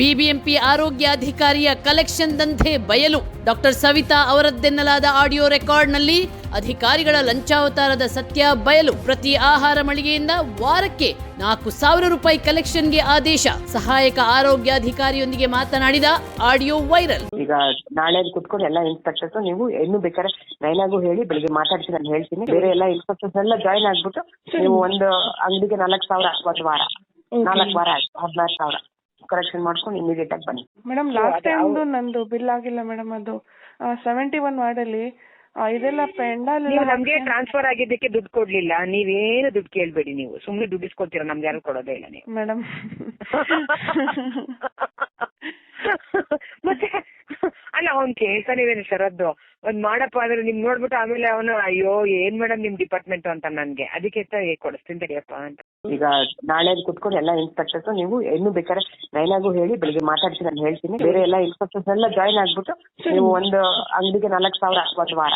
BBMP ಆರೋಗ್ಯಾಧಿಕಾರಿಯ collection ದಂಧೆ ಬಯಲು. Doctor Savita ಅವರದ್ದೆನ್ನಲಾದ ಆಡಿಯೋ ರೆಕಾರ್ಡ್ನಲ್ಲಿ ಅಧಿಕಾರಿಗಳ ಲಂಚಾವತಾರದ ಸತ್ಯ ಬಯಲು. ಪ್ರತಿ ಆಹಾರ ಮಳಿಗೆಯಿಂದ ವಾರಕ್ಕೆ ನಾಲ್ಕು ಸಾವಿರ ರೂಪಾಯಿ ಕಲೆಕ್ಷನ್ಗೆ ಆದೇಶ. ಸಹಾಯಕ ಆರೋಗ್ಯಾಧಿಕಾರಿಯೊಂದಿಗೆ ಮಾತನಾಡಿದ ಆಡಿಯೋ ವೈರಲ್. ಈಗ ನಾಳೆ ಕುತ್ಕೊಂಡು ಎಲ್ಲ ಇನ್ಸ್ಪೆಕ್ಟರ್ಸ್ ನೀವು ಇನ್ನು ಬೇಕಾದ್ರೆ ನೈನಾಗೂ ಹೇಳಿ, ಬೆಳಿಗ್ಗೆ ಮಾತಾಡ್ತೀನಿ ನಾನು ಹೇಳ್ತೀನಿ. ಬೇರೆ ಎಲ್ಲ ಇನ್ಸ್ಪೆಕ್ಟರ್ಸ್ ಎಲ್ಲ ಜಾಯಿನ್ ಆಗ್ಬಿಟ್ಟು ನೀವು ಒಂದು ಅಂಗಡಿಗೆ ನಾಲ್ಕು ಸಾವಿರ, ಒಂದು ವಾರ. ನಾಲ್ಕು ವಾರ ಆಯ್ತು, ಹದಿನಾರು ಸಾವಿರ. ಕರೆಕ್ಷನ್ ಮಾಡ್ಕೊಂಡು ಇಮಿಡಿಯೇಟ್ ಆಗಿ ಬನ್ನಿ. ಮೇಡಮ್ ಲಾಸ್ಟ್ ಟೈಮ್ ನಂದು ಬಿಲ್ ಆಗಿಲ್ಲ ಮೇಡಮ್ ಅದು ಸೆವೆಂಟಿ ಒನ್ ವಾರ್ಡಲ್ಲಿ ಇದೆಲ್ಲ ಪೆಂಡಲ್ ನೀವು ನಮ್ಗೆ ಟ್ರಾನ್ಸ್ಫರ್ ಆಗಿದ್ದಕ್ಕೆ ದುಡ್ಡು ಕೊಡ್ಲಿಲ್ಲ. ನೀವೇನು ದುಡ್ಡು ಕೇಳ್ಬೇಡಿ ನೀವು. ಸುಮ್ನೆ ದುಡ್ಡು ಇಸ್ಕೊತೀರಾ ನಮ್ಗೆ ಯಾರು ಕೊಡೋದೇ ಇಲ್ಲ ನೀವು. ಮೇಡಮ್ ಮತ್ತೆ ಅಲ್ಲ ಅವ್ನ್ ಕೇಳ್ತಾನೆ ಸರ್ ಶರದ್ದು. ಒಂದ್ ಮಾಡಪ್ಪ ಅಂದ್ರೆ ನಿಮ್ ನೋಡ್ಬಿಟ್ಟು ಆಮೇಲೆ ಅವನು ಅಯ್ಯೋ ಏನ್ ಮೇಡಮ್ ನಿಮ್ ಡಿಪಾರ್ಟ್ಮೆಂಟ್ ಅಂತ ನನ್ಗೆ? ಅದಕ್ಕೆ ಕೊಡಿಸ್ತೀನಿ ತಡಿಯಪ್ಪ ಅಂತ. ಈಗ ನಾಳೆ ಕುತ್ಕೊಂಡು ಎಲ್ಲ ಇನ್ಸ್ಪೆಕ್ಟರ್ಸ್ ನೀವು ಇನ್ನು ಬೇಕಾದ್ರೆ ಆಗು ಹೇಳಿ ಬೆಳಿಗ್ಗೆ ಮಾತಾಡ್ತೀನಿ ನಾನು ಹೇಳ್ತೀನಿ. ಬೇರೆ ಎಲ್ಲ ಇನ್ಸ್ಪೆಕ್ಟರ್ಸ್ ಎಲ್ಲ ಜಾಯ್ನ್ ಆಗ್ಬಿಟ್ಟು ನೀವು ಒಂದು ಅಂಗಡಿಗೆ ನಾಲ್ಕು ಸಾವಿರ ಒಂದ್ ವಾರ.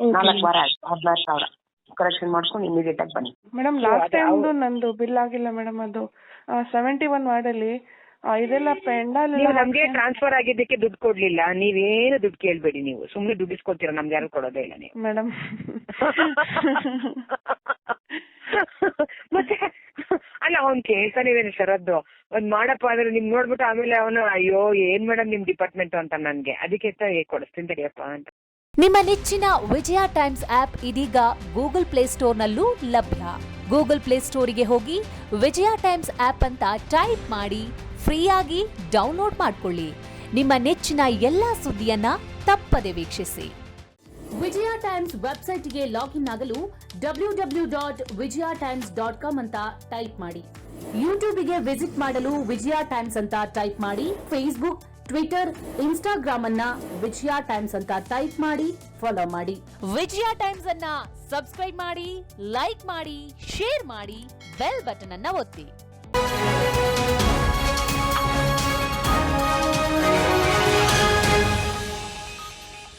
ನಾಲ್ಕು ವಾರ ಆಯ್ತು ಹದಿನಾರು ಸಾವಿರ. ಕರೆಕ್ಷನ್ ಮಾಡ್ಕೊಂಡು ಇಮಿಡಿಯೇಟ್ ಆಗಿ ಬನ್ನಿ. ಮೇಡಮ್ ಲಾಸ್ಟ್ ಟೈಮ್ ನಂದು ಬಿಲ್ ಆಗಿಲ್ಲ ಮೇಡಮ್ ಅದು ಸೆವೆಂಟಿ ಒನ್ ವಾರ್ಡಲ್ಲಿ ಇದೆಲ್ಲ ಪೆಂಡಲ್ ನೀವು ನಮ್ಗೆ ಟ್ರಾನ್ಸ್ಫರ್ ಆಗಿದ್ದಕ್ಕೆ ದುಡ್ಡು ಕೊಡ್ಲಿಲ್ಲ. ನೀವೇನು ದುಡ್ಡು ಕೇಳ್ಬೇಡಿ ನೀವು. ಸುಮ್ನೆ ದುಡ್ಡು ಇಸ್ಕೊತೀರ ನಮ್ಗೆ ಯಾರು ಕೊಡೋದೇ ಇಲ್ಲ ನೀವು. ಮೇಡಮ್. ಮತ್ತೆ ಅಲ್ಲ ಅವ್ನ್ ಕೇಳ್ತಾನೇವೇನು ಶರದ್ದು. ಒಂದ್ ಮಾಡಪ್ಪ ಅಂದ್ರೆ ನಿಮ್ ನೋಡ್ಬಿಟ್ಟು ಆಮೇಲೆ ಅವನು ಅಯ್ಯೋ ಏನ್ ಮೇಡಮ್ ನಿಮ್ ಡಿಪಾರ್ಟ್ಮೆಂಟ್ ಅಂತ ನನ್ಗೆ. ಅದಕ್ಕೆ ಕೊಡಿಸ್ತೀನಿ ತಡಿಯಪ್ಪ ಅಂತ. ನಿಮ್ಮ ನೆಚ್ಚಿನ ವಿಜಯ ಟೈಮ್ಸ್ ಆಪ್ ಇದೀಗ ಗೂಗಲ್ ಪ್ಲೇ ಸ್ಟೋರ್ನಲ್ಲೂ ಲಭ್ಯ. ಗೂಗಲ್ ಪ್ಲೇ ಸ್ಟೋರಿಗೆ ಹೋಗಿ ವಿಜಯ ಟೈಮ್ಸ್ ಆಪ್ ಅಂತ ಟೈಪ್ ಮಾಡಿ ಫ್ರೀಯಾಗಿ ಡೌನ್ಲೋಡ್ ಮಾಡ್ಕೊಳ್ಳಿ. ನಿಮ್ಮ ನೆಚ್ಚಿನ ಎಲ್ಲಾ ಸುದ್ದಿಯನ್ನ ತಪ್ಪದೆ ವೀಕ್ಷಿಸಿ. ವಿಜಯ ಟೈಮ್ಸ್ ವೆಬ್ಸೈಟ್ಗೆ ಲಾಗಿನ್ ಆಗಲು W W dot Vijaya Times dot com ಅಂತ ಟೈಪ್ ಮಾಡಿ. ಯೂಟ್ಯೂಬ್ಗೆ ವಿಸಿಟ್ ಮಾಡಲು ವಿಜಯ ಟೈಮ್ಸ್ ಅಂತ ಟೈಪ್ ಮಾಡಿ. ಫೇಸ್ಬುಕ್ ಟ್ವಿಟರ್ ಇನ್ಸ್ಟಾಗ್ರಾಮ್ ಅನ್ನ ವಿಜಯ ಟೈಮ್ಸ್ ಅಂತ ಟೈಪ್ ಮಾಡಿ ಫಾಲೋ ಮಾಡಿ. ವಿಜಯ ಟೈಮ್ಸ್ ಅನ್ನ ಸಬ್ಸ್ಕ್ರೈಬ್ ಮಾಡಿ ಲೈಕ್ ಮಾಡಿ ಶೇರ್ ಮಾಡಿ ಬೆಲ್ ಬಟನ್ ಅನ್ನ ಒತ್ತಿ.